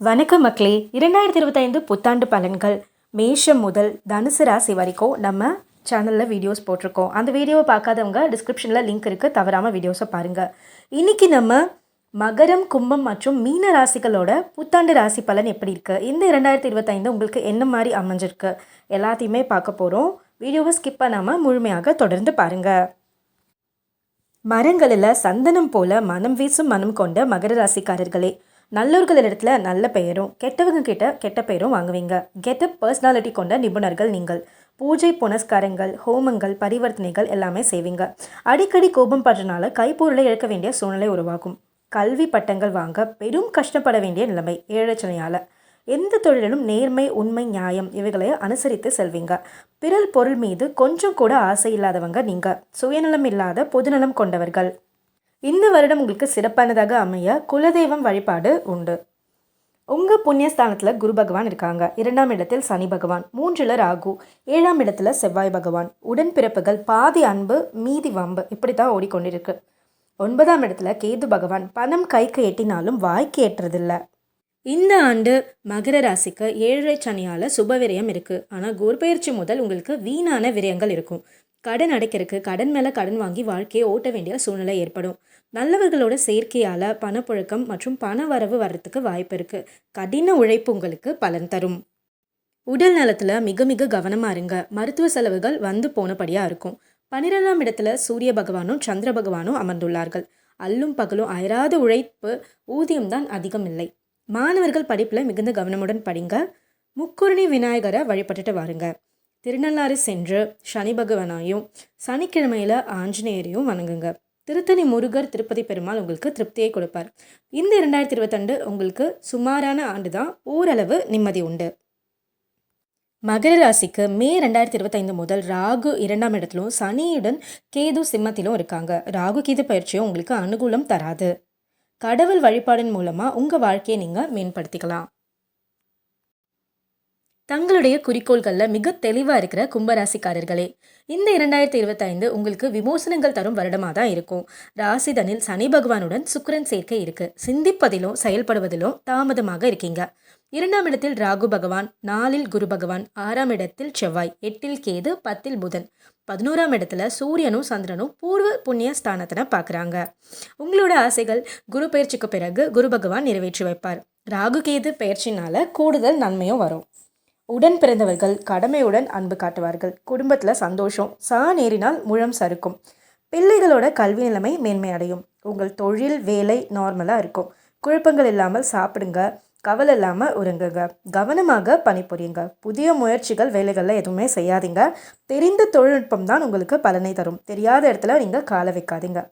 வணக்கம் மக்களே இரண்டாயிரத்தி இருபத்தைந்து புத்தாண்டு பலன்கள். மேஷம் முதல் தனுசு ராசி வரைக்கும் நம்ம சேனலில் வீடியோஸ் போட்டிருக்கோம். அந்த வீடியோவை பார்க்காதவங்க டிஸ்கிரிப்ஷனில் லிங்க் இருக்குது தவறாமல் வீடியோஸை பாருங்கள் இன்றைக்கி நம்ம மகரம் கும்பம் மற்றும் மீன ராசிகளோட புத்தாண்டு ராசி பலன் எப்படி இருக்குது இந்த இரண்டாயிரத்தி இருபத்தைந்து உங்களுக்கு என்ன மாதிரி அமைஞ்சிருக்கு? எல்லாத்தையுமே பார்க்க போகிறோம் வீடியோவை ஸ்கிப் பண்ணாமல் முழுமையாக தொடர்ந்து பாருங்கள் மரங்களில் சந்தனம் போல மனம் வீசும் மனம் கொண்ட மகர ராசிக்காரர்களே நல்லவர்களிடத்துல நல்ல பெயரும் கெட்டவங்க கிட்ட கெட்ட பெயரும் வாங்குவீங்க. கெட்டப் பர்சனாலிட்டி கொண்ட நிபுணர்கள் நீங்கள். பூஜை புனஸ்காரங்கள் ஹோமங்கள் பரிவர்த்தனைகள் எல்லாமே செய்வீங்க. அடிக்கடி கோபம் படுறனால கைப்பொருளை இழக்க வேண்டிய சூழ்நிலை உருவாகும். கல்வி பட்டங்கள் வாங்க பெரும் கஷ்டப்பட வேண்டிய நிலைமை ஏழச்சனையால். எந்த தொழிலிலும் நேர்மை உண்மை நியாயம் இவைகளை அனுசரித்து செல்வீங்க. பிறல் பொருள் மீது கொஞ்சம் கூட ஆசை இல்லாதவங்க நீங்கள் சுயநலம் இல்லாத பொதுநலம் கொண்டவர்கள். இந்த வருடம் உங்களுக்கு சிறப்பானதாக அமைய குலதெய்வம் வழிபாடு உண்டு. உங்கள் புண்ணியஸ்தானத்தில் குரு பகவான் இருக்காங்க. இரண்டாம் இடத்தில் சனி பகவான் மூன்றில் ராகு ஏழாம் இடத்துல செவ்வாய் பகவான். உடன்பிறப்புகள் பாதி அன்பு மீதி வம்பு. இப்படி தான் ஓடிக்கொண்டிருக்கு. ஒன்பதாம் இடத்துல கேது பகவான் பணம் கைக்கு எட்டினாலும் வாய்க்கு ஏற்றதில்ல. இந்த ஆண்டு மகர ராசிக்கு ஏழரை சனியால் சுப விரயம் இருக்குது ஆனால் குருபெயர்ச்சி முதல் உங்களுக்கு வீணான விரயங்கள் இருக்கும். கடன் அடைக்கிறதுக்கு கடன் மேலே கடன் வாங்கி வாழ்க்கையை ஓட்ட வேண்டிய சூழ்நிலை ஏற்படும். நல்லவர்களோட சேர்க்கையால் பணப்புழக்கம் மற்றும் பண வரவு வர்றதுக்கு வாய்ப்பு இருக்குது கடின உழைப்பு உங்களுக்கு பலன் தரும். உடல் நலத்தில் மிக மிக கவனமாக இருங்க. மருத்துவ செலவுகள் வந்து போனபடியாக இருக்கும். பன்னிரெண்டாம் இடத்துல சூரிய பகவானும் சந்திர பகவானும் அமர்ந்துள்ளார்கள். அல்லும் பகலும் அயராத உழைப்பு ஊதியம்தான் அதிகம் இல்லை. மாணவர்கள் படிப்பில் மிகுந்த கவனமுடன் படிங்க. முக்குருணி விநாயகரை வழிபட்டுட்டு வாருங்க. திருநள்ளாறு சென்று சனி பகவானையும் சனிக்கிழமையில் ஆஞ்சநேயரையும் வணங்குங்க. திருத்தணி முருகர் திருப்பதி பெருமாள் உங்களுக்கு திருப்தியை கொடுப்பார். இந்த இரண்டாயிரத்தி இருபத்தண்டு உங்களுக்கு சுமாரான ஆண்டு தான் ஓரளவு நிம்மதி உண்டு. மகர ராசிக்கு மே ரெண்டாயிரத்தி இருபத்தைந்து முதல் ராகு இரண்டாம் இடத்திலும் சனியுடன் கேது சிம்மத்திலும் இருக்காங்க. ராகு கீத பயிற்சியும் உங்களுக்கு அனுகூலம் தராது. கடவுள் வழிபாடின் மூலமாக உங்கள் வாழ்க்கையை நீங்கள் மேம்படுத்திக்கலாம். தங்களுடைய குறிக்கோள்களில் மிக தெளிவாக இருக்கிற கும்பராசிக்காரர்களே இந்த இரண்டாயிரத்தி இருபத்தைந்து உங்களுக்கு விமோசனங்கள் தரும் வருடமாக தான் இருக்கும். ராசிதனில் சனி பகவானுடன் சுக்கரன் சேர்க்கை இருக்கு. சிந்திப்பதிலும் செயல்படுவதிலும் தாமதமாக இருக்கீங்க. இரண்டாம் இடத்தில் ராகு பகவான் நாலில் குரு பகவான் ஆறாம் இடத்தில் செவ்வாய் எட்டில் கேது பத்தில் புதன். பதினோராம் இடத்துல சூரியனும் சந்திரனும் பூர்வ புண்ணிய ஸ்தானத்தின பார்க்குறாங்க. உங்களோட ஆசைகள் குரு பயிற்சிக்கு பிறகு குரு பகவான் நிறைவேற்றி வைப்பார். ராகு கேது பயிற்சினால கூடுதல் நன்மையும் வரும். உடன் பிறந்தவர்கள் கடமையுடன் அன்பு காட்டுவார்கள். குடும்பத்தில் சந்தோஷம் சா நேரினால் முழம் சறுக்கும். பிள்ளைகளோட கல்வி நிலைமை மேன்மை அடையும். உங்கள் தொழில் வேலை நார்மலாக இருக்கும். குழப்பங்கள் இல்லாமல் சாப்பிடுங்க. கவலை இல்லாமல் உறங்குங்க. கவனமாக பணிபுரியுங்க. புதிய முயற்சிகள் வேலைகளில் எதுவுமே செய்யாதீங்க. தெரிந்த தொழில்நுட்பம் தான் உங்களுக்கு பலனை தரும். தெரியாத இடத்துல நீங்கள் காலை வைக்காதீங்க.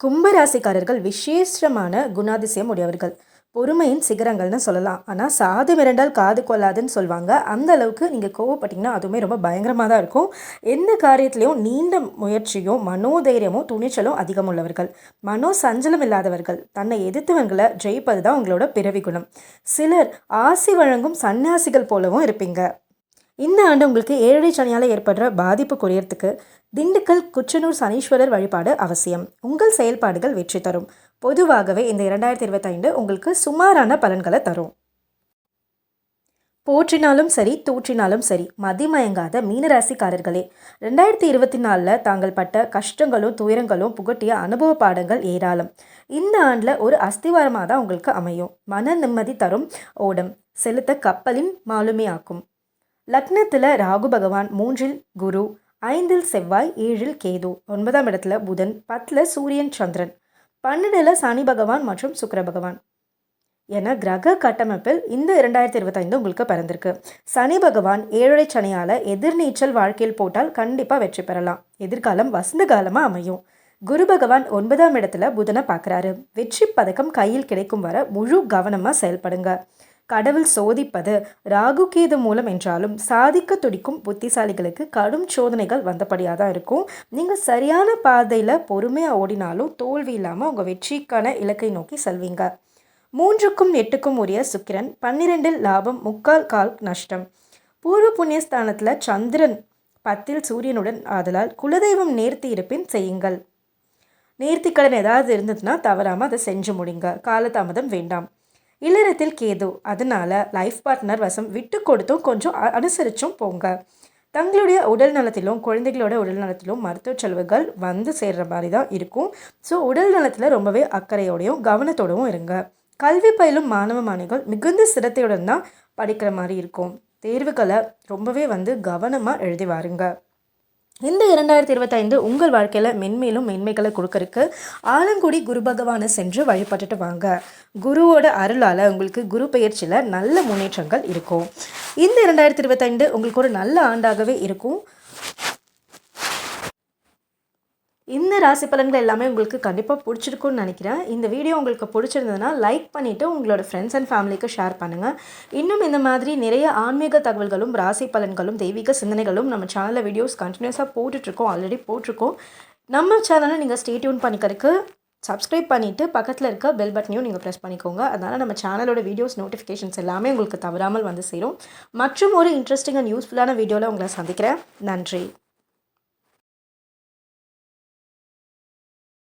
கும்பராசிக்காரர்கள் விசேஷமான குணாதிசயம் உடையவர்கள். பொறுமையின் சிகரங்கள்னு சொல்லலாம். ஆனால் சாது மிரண்டால் காது கொள்ளாதுன்னு சொல்லுவாங்க அந்த அளவுக்கு நீங்கள் கோவப்பட்டீங்கன்னா அதுவுமே ரொம்ப பயங்கரமாக தான் இருக்கும். எந்த காரியத்திலையும் நீண்ட முயற்சியும் மனோதைரியமும் துணிச்சலும் அதிகம் உள்ளவர்கள். மனோ சஞ்சலம் இல்லாதவர்கள். தன்னை எதிர்த்தவங்களை ஜெயிப்பது தான் உங்களோட பிறவி குணம். சிலர் ஆசி வழங்கும் சன்னியாசிகள் போலவும் இருப்பீங்க. இந்த ஆண்டு உங்களுக்கு ஏழை சனியால் ஏற்படுற பாதிப்பு குறையறதுக்கு திண்டுக்கல் குச்சனூர் சனீஸ்வரர் வழிபாடு அவசியம். உங்கள் செயல்பாடுகள் வெற்றி தரும். பொதுவாகவே இந்த இரண்டாயிரத்தி இருபத்தைந்து உங்களுக்கு சுமாரான பலன்களை தரும். போற்றினாலும் சரி தூற்றினாலும் சரி மதிமயங்காத மீனராசிக்காரர்களே ரெண்டாயிரத்தி இருபத்தி நாலில் தாங்கள் பட்ட கஷ்டங்களும் துயரங்களும் புகட்டிய அனுபவ பாடங்கள் ஏராளம். இந்த ஆண்டில் ஒரு அஸ்திவாரமாக தான் உங்களுக்கு அமையும். மன நிம்மதி தரும் ஓடம் செலுத்த கப்பலின் மாலுமியாக்கும். லக்னத்தில் ராகு பகவான் மூன்றில் குரு ஐந்தில் செவ்வாய் ஏழில் கேது ஒன்பதாம் இடத்துல புதன் பத்தில் சூரியன் சந்திரன். பன்னெண்டில் சனி பகவான் மற்றும் சுக்கர பகவான். என கிரக கட்டமைப்பில் இந்த இரண்டாயிரத்தி இருபத்தைந்து உங்களுக்கு பிறந்திருக்கு. சனி பகவான் ஏழரை சனியால் எதிர்நீச்சல் வாழ்க்கையில் போட்டால் கண்டிப்பாக வெற்றி பெறலாம். எதிர்காலம் வசந்த காலமாக அமையும். குரு பகவான் ஒன்பதாம் இடத்துல புதனை பார்க்குறாரு. வெற்றி பதக்கம் கையில் கிடைக்கும் வர முழு கவனமாக செயல்படுங்க. கடவுள் சோதிப்பது ராகு கேது மூலம் என்றாலும் சாதிக்க துடிக்கும் புத்திசாலிகளுக்கு கடும் சோதனைகள் வந்தபடியாக தான் இருக்கும். நீங்கள் சரியான பாதையில் பொறுமையாக ஓடினாலும் தோல்வி இல்லாமல் உங்கள் வெற்றிக்கான இலக்கை நோக்கி செல்வீங்க. மூன்றுக்கும் எட்டுக்கும் உரிய சுக்கிரன் பன்னிரெண்டில் லாபம் முக்கால் கால் நஷ்டம். பூர்வ புண்ணியஸ்தானத்தில் சந்திரன் பத்தில் சூரியனுடன் ஆதலால் குலதெய்வம் நேர்த்தி இருப்பின் செய்யுங்கள். நேர்த்திக்கடன் ஏதாவது இருந்ததுன்னா தவறாமல் அதை செஞ்சு முடிங்க. காலதாமதம் வேண்டாம். இல்லறத்தில் கேது. அதனால லைஃப் பார்ட்னர் வசம் விட்டு கொடுத்தும் கொஞ்சம் அனுசரித்தும் அனுசரிச்சும் போங்க. தங்களுடைய உடல் நலத்திலும் குழந்தைகளோட உடல் நலத்திலும் மருத்துவ செலவுகள் வந்து சேர்ற மாதிரி தான் இருக்கும். ஸோ உடல் நலத்தில் ரொம்பவே அக்கறையோடையும் கவனத்தோடவும் இருங்க. கல்வி பயிலும் மாணவ மாணவிகள் மிகுந்த சிரத்தையுடன் தான் படிக்கிற மாதிரி இருக்கும். தேர்வுகளை ரொம்பவே வந்து கவனமாக எழுதி வாருங்க. இந்த இரண்டாயிரத்தி இருபத்தைந்து உங்கள் வாழ்க்கையில் மென்மேலும் மென்மைகளை கொடுக்கறக்கு ஆலங்குடி குரு பகவானை சென்று வழிபட்டுட்டு வாங்க. குருவோட அருளால் உங்களுக்கு குரு பயிற்சியில் நல்ல முன்னேற்றங்கள் இருக்கும். இந்த இரண்டாயிரத்தி இருபத்தைந்து உங்களுக்கு ஒரு நல்ல ஆண்டாகவே இருக்கும். இந்த ராசி பலன்கள் எல்லாமே உங்களுக்கு கண்டிப்பாக பிடிச்சிருக்கும்னு நினைக்கிறேன். இந்த வீடியோ உங்களுக்கு பிடிச்சிருந்ததுன்னா லைக் பண்ணிவிட்டு உங்களோட ஃப்ரெண்ட்ஸ் அண்ட் ஃபேமிலிக்கு ஷேர் பண்ணுங்கள் இன்னும் இந்த மாதிரி நிறைய ஆன்மீக தகவல்களும் ராசி பலன்களும் தெய்வீக சிந்தனைகளும் நம்ம சேனலில் வீடியோஸ் கண்டினியூஸாக போட்டுட்ருக்கோம் ஆல்ரெடி போட்டிருக்கோம். நம்ம சேனலை நீங்கள் ஸ்டே டியூன் பண்ணிக்கிறதுக்கு சப்ஸ்கிரைப் பண்ணிவிட்டு பக்கத்தில் இருக்க பெல் பட்டனையும் நீங்கள் ப்ரெஸ் பண்ணிக்கோங்க. அதனால் நம்ம சேனலோட வீடியோஸ் நோட்டிஃபிகேஷன்ஸ் எல்லாமே உங்களுக்கு தவறாமல் வந்து சேரும். மற்றும் ஒரு இன்ட்ரெஸ்டிங் அண்ட் யூஸ்ஃபுல்லான வீடியோவில் உங்களை சந்திக்கிறேன். நன்றி.